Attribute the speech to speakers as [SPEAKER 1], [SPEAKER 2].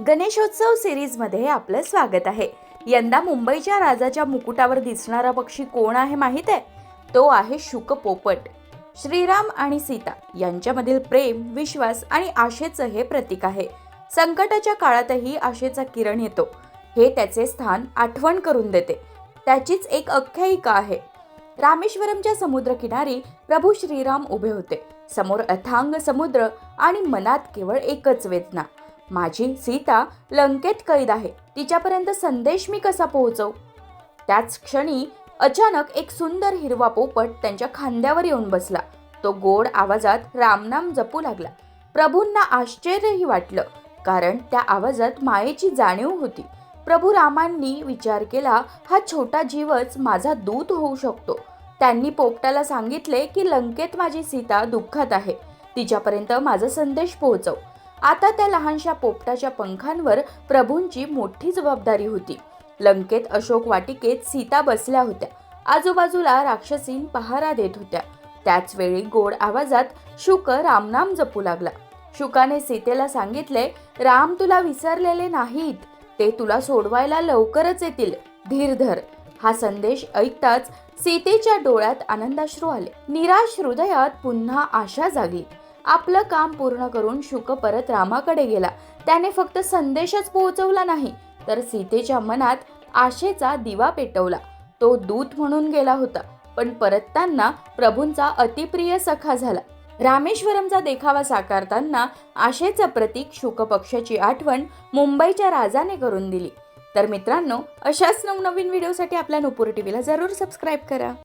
[SPEAKER 1] गणेशोत्सव सिरीजमध्ये आपलं स्वागत आहे. यंदा मुंबईच्या राजाच्या मुकुटावर दिसणारा पक्षी कोण आहे माहीत आहे? तो आहे शुक पोपट. श्रीराम आणि सीता यांच्यामधील प्रेम विश्वास आणि आशेचं हे प्रतीक आहे. संकटाच्या काळातही आशेचा किरण येतो. हे त्याचे स्थान आठवण करून देते. त्याचीच एक आख्यायिका आहे. रामेश्वरमच्या समुद्रकिनारी प्रभू श्रीराम उभे होते. समोर अथांग समुद्र आणि मनात केवळ एकच वेदना. माझी सीता लंकेत कैद आहे. तिच्यापर्यंत संदेश मी कसा पोहोचवू? त्याच क्षणी अचानक एक सुंदर हिरवा पोपट त्यांच्या खांद्यावर येऊन बसला. तो गोड आवाजात रामनाम जपू लागला. प्रभूंना आश्चर्यही वाटलं कारण त्या आवाजात मायेची जाणीव होती. प्रभू रामांनी विचार केला हा छोटा जीवच माझा दूत होऊ शकतो. त्यांनी पोपटाला सांगितले की लंकेत माझी सीता दुःखात आहे. तिच्यापर्यंत माझा संदेश पोहोचव. आता त्या लहानशा पोपटाच्या पंखांवर प्रभूंची मोठी जबाबदारी होती. लंकेत अशोक वाटिकेत सीता बसल्या होत्या. आजूबाजूला राक्षसीन पहारा देत होत्या. त्याच वेळी गोड आवाजात शुक रामनाम जपू लागला. शुकाने सीतेला सांगितले राम तुला विसरलेले नाहीत. ते तुला सोडवायला लवकरच येतील. धीर धर हा संदेश ऐकताच सीतेच्या डोळ्यात आनंदाश्रू आले. निराश हृदयात पुन्हा आशा जागली आपलं काम पूर्ण करून शुक परत रामाकडे गेला. त्याने फक्त संदेशच पोहोचवला नाही तर सीतेच्या मनात आशेचा दिवा पेटवला. तो दूत म्हणून गेला होता पण परतताना प्रभूंचा अतिप्रिय सखा झाला. रामेश्वरमचा देखावा साकारताना आशेचं प्रतीक शुक पक्षाची आठवण मुंबईच्या राजाने करून दिली. तर मित्रांनो अशाच नवनवीन व्हिडिओसाठी आपल्या नुपूर टीव्हीला जरूर सबस्क्राईब करा.